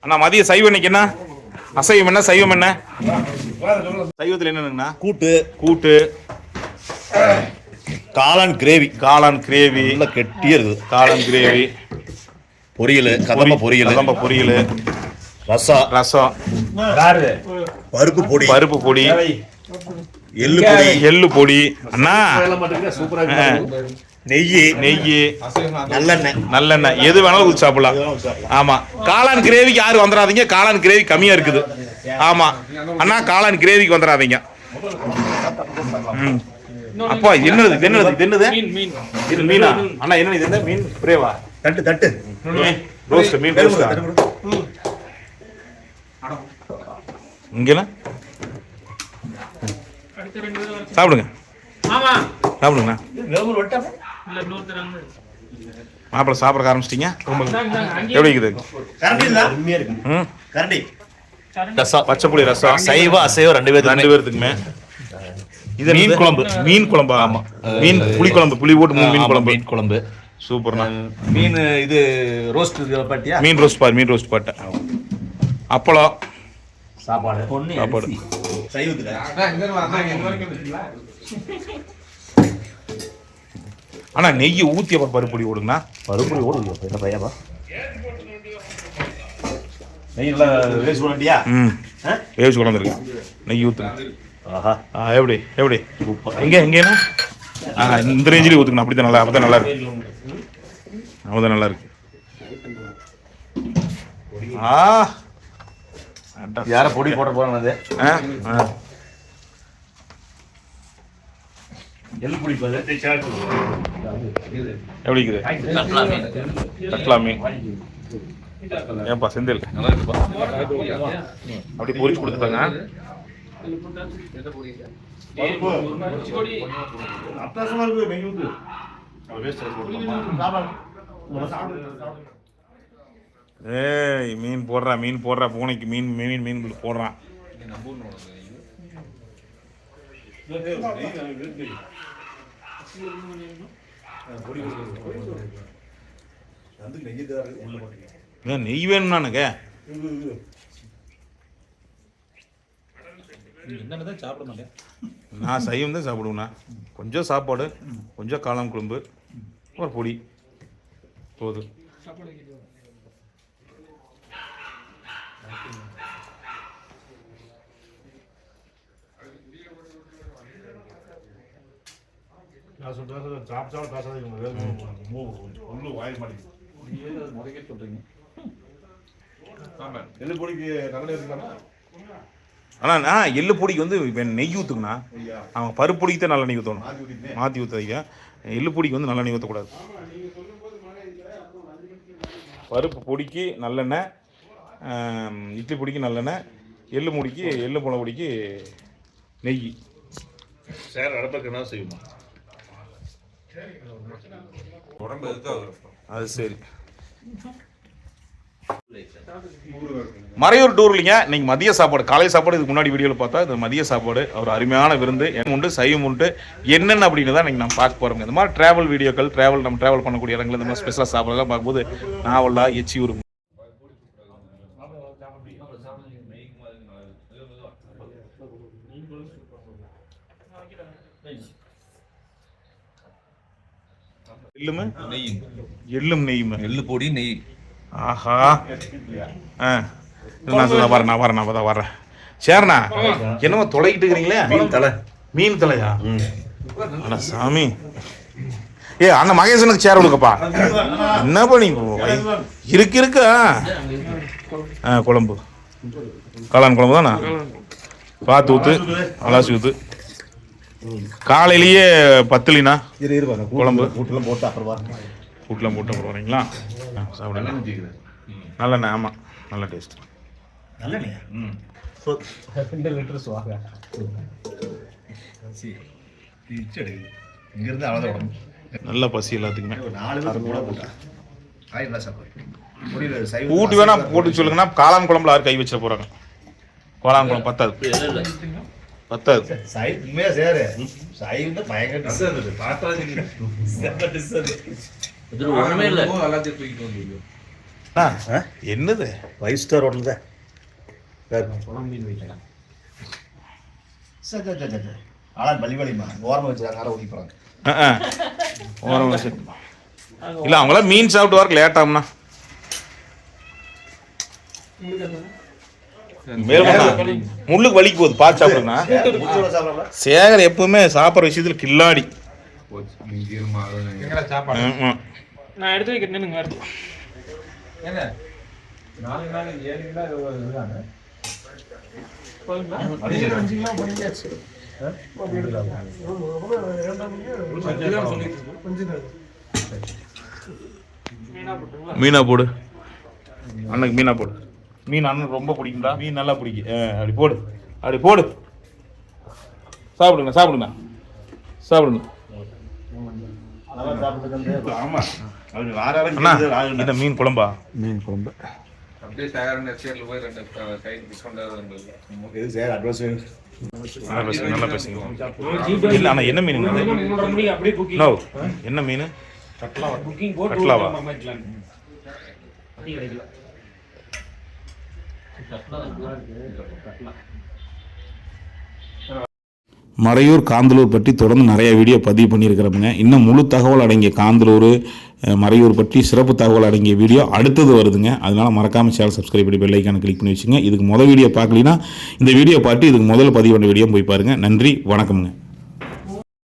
அண்ணா மதிய சைவம் இன்னைக்கு என்ன? அசைவம் என்ன? சைவம் என்ன? சைவத்தில் என்னங்கண்ணா? கூட்டு. கூட்டு. காளான் கிரேவி. காளான் கிரேவி. நல்லா கெட்டியா இருக்குது. காளான் கிரேவி. பொரியல் கதம்ப பொரியல். கதம்ப பொரியல். ரசம். ரசம். பருப்பு பொடி. பருப்பு பொடி. எள்ளு பொடி. எள்ளு பொடி. அண்ணா. நெய் நெய் நல்லெண்ணெய். நல்லெண்ணெய். எது வேணாலும் ஊற்றி சாப்பிடலாம். ஆமா. காளான் கிரேவிக்கு யாரும் வந்துடாதீங்க காளான் கிரேவி கம்மியா இருக்குது. ஆமா. அண்ணா காளான் கிரேவிக்கு வந்துடாதீங்க. அப்பா இது என்னது? இது என்னது? இது என்னது இது மீனா? அண்ணா என்ன இது? என்ன மீன் பிரேவா? தட்டு தட்டு. ரோஸ்ட் மீன் ரோஸ்ட் இங்கேனா சாப்பிடுங்க. சாப்பிடுங்கண்ணா. மாப்பிள்ளை சாப்பிட ஆரம்பிச்சிட்டீங்க? எப்படி இருக்குது? கரண்டி ரசம். பச்சை புளி ரசம் சைவ அசைவ ரெண்டு பேர் ரெண்டு பேர்த்துக்குமே இது மீன்? குழம்பு. மீன் குழம்பா? ஆமா. மீன் புளி குழம்பு. புளி போட்டு மூணு மீன் குழம்பு. மீன் குழம்பு. சூப்பர்ண்ணா. மீன் இது ரோஸ்ட் பாட்டியா? மீன் ரோஸ்ட் பாரு மீன் ரோஸ்ட் பாட்டேன் அப்பளம். சாப்பாடு. சாப்பாடு. சைவத்துல. ஆனா நெய் ஊத்தி அப்புறம் பருப்பு பொடி ஓடுங்கண்ணா. பருப்பு ஓடுங்க. என்ன பையப்பா? நெய் நல்லா வேஸ்ட் பண்ணிட்டியா ம். ஆ? வேவிச்சு குழந்துருக்கு நெய் ஊத்துங்க ஆஹா. ஆ எப்படி எப்படி? எங்க எங்கேண்ணா? ஆ இந்த ரேஞ்சிலே ஊத்துக்கணும் அப்படி தான் நல்லா அப்படி தான் நல்லா இருக்கு. அப்படி நல்லா இருக்கு. ஆ. யார பொடி போட போறானது. ஆ, ஆ. எள்ளு பிடிப்பது எப்படி இருக்குது கட்லா மீன். ஏன்பா செந்தில்? அப்படி பொரிச்சு கொடுத்துட்டாங்க. ஏய் மீன் போடுறா மீன் போடுறா பூனைக்கு மீன் மீன் மீன் போடுறான். ஏன் நெய் வேணும்னா நான் சைவம் தான் சாப்பிடுவேண்ணா. கொஞ்சம் சாப்பாடு கொஞ்சம் காளான் குழம்பு ஒரு பொடி. போதும். ஆனால் நான் எள்ளு பொடிக்கு வந்து நெய் ஊற்றுக்குண்ணா அவன் பருப்பு பொடிக்கு தான் நல்ல நெய் ஊற்றணும் மாற்றி ஊற்றாதீங்க எள்ளு பொடிக்கு வந்து நல்ல நெய் ஊற்றக்கூடாது பருப்பு பொடிக்கு நல்லெண்ணெய் இட்லி பொடிக்கு நல்லெண்ணெய் எள்ளு பொடிக்கு எள்ளு புல பொடிக்கு நெய். சார் அடப்பக்கு என்ன செய்யுமா? அது? சரி. மறையூர் டூர்லிங்க இன்னைக்கு மதிய சாப்பாடு காலை சாப்பாடு இதுக்கு முன்னாடி வீடியோவில் பார்த்தா இது மதிய சாப்பாடு ஒரு அருமையான விருந்து என்ன உண்டு சைவம் உண்டு என்னென்ன அப்படின்னு தான் இன்னைக்கு நம்ம பார்க்க போகிறோங்க இந்த மாதிரி ட்ராவல் வீடியோக்கள் ட்ராவல் நம்ம ட்ராவல் பண்ணக்கூடிய இடங்கள் இந்த மாதிரி ஸ்பெஷலாக சாப்பாடுலாம் பார்க்கும்போது நாவலா எச்சி ஊர் எள்ளுமே? நெய். எள்ளும் நெய்யுமே? எள்ளு பொடி நெய். ஆஹா. ஆ. நான் வரேன் நான் வரேன் நான் தான் வரேன். சரிண்ணா என்னமோ தொலைக்கிட்டு இருக்கிறீங்களே? மீன் தலை மீன் தலையா அட சாமி. ஏ அண்ணன் மகேசனுக்கு சேர் கொடுக்கப்பா. என்ன பண்ணி இருக்கு இருக்கு. ஆ. குழம்பு. காளான் குழம்பு தானே? பார்த்து ஊத்து அலாசி ஊத்து. காலையிலேயே பத்துலினா? இரு இரு குழம்பு. கூட்டுலாம் போட்டு அப்புறம் வா கூட்டெலாம் போட்டு அப்புறம் வரீங்களா? சாப்பிடுங்க. நல்லெண்ணெய் ஆமாம் நல்ல டேஸ்ட் நல்லெண்ணெயா? ம். ரெண்டு லிட்டர் சுவாக. இங்கிருந்து அவ்வளோதான் உடம்பு நல்ல பசி எல்லாத்துக்குமே. நாலு பேர் கூட போட்டா. ஆயிரம் சாப்பாடு. புரியல சைவம் ஊட்டி வேணா போட்டு சொல்லுங்கன்னா காளான் குழம்புல யார் கை வச்சிட போறாங்க? காளான் குழம்பு பத்தாது. பத்தாது. சைவம் உண்மையா சேரு. சைவம் தான் பயங்கர டிஸ் அது பார்த்தா செம்ம டிஸ் அது. ஒண்ணுமே இல்ல. அண்ணா, என்னது? ஃபைவ் ஸ்டார் ஹோட்டல் தான். சரி சரி சரி சரி ஆனால் பலி வலிமா ஓரமாக வச்சுருக்காங்க யாரும் ஓடி போகிறாங்க அஹ், அஹ். ஓரம் வச்சு. இல்ல அவங்களாம் மீன் சாப்பிட்டு வரக்கு லேட் மேல்மண்ணா முள்ளுக்கு வலிக்கு போகுது பார்த்து முச்சோட சாப்பிட்றாங்களா சேகர் எப்பவுமே சாப்பிட்ற விஷயத்துல கில்லாடி. நான் எடுத்து வைக்கிறேன் நின்னுங்க வருது. என்ன? நாலு நாள் ஏழு கிலோ இது இதுதானே போதுங்களா? மீனா போட்டுங்களா? மீனா போடு. அண்ணனுக்கு மீனா போடு. மீன் அண்ணனுக்கு ரொம்ப பிடிக்கும்டா. மீன் நல்லா பிடிக்கும் அப்படி போடு. அப்படி போடு. சாப்பிடுங்க சாப்பிடுங்க. சாப்பிடுங்க. இந்த மீன் குழம்பா? மீன் குழம்பு. என்ன நோ என்ன மீன்? கட்லாவா? ஆமா, ஆமாக்கலாம். அடி கிடைக்கல மறையூர் காந்தலூர் பற்றி தொடர்ந்து நிறைய வீடியோ பதிவு பண்ணியிருக்கிறப்பங்க இன்னும் முழு தகவல் அடங்கிய காந்தலூர் மறையூர் பற்றி சிறப்பு தகவல் அடங்கிய வீடியோ அடுத்தது வருதுங்க. அதனால் மறக்காமல் சேனல் சப்ஸ்கிரைப் பண்ணி பெல்லைக்கான கிளிக் பண்ணி வச்சுங்க இதுக்கு முதல் வீடியோ பார்க்கலினா இந்த வீடியோ பார்த்து இதுக்கு முதல்ல பதிவு பண்ண வீடியோ போய் பாருங்கள் நன்றி வணக்கம்ங்க.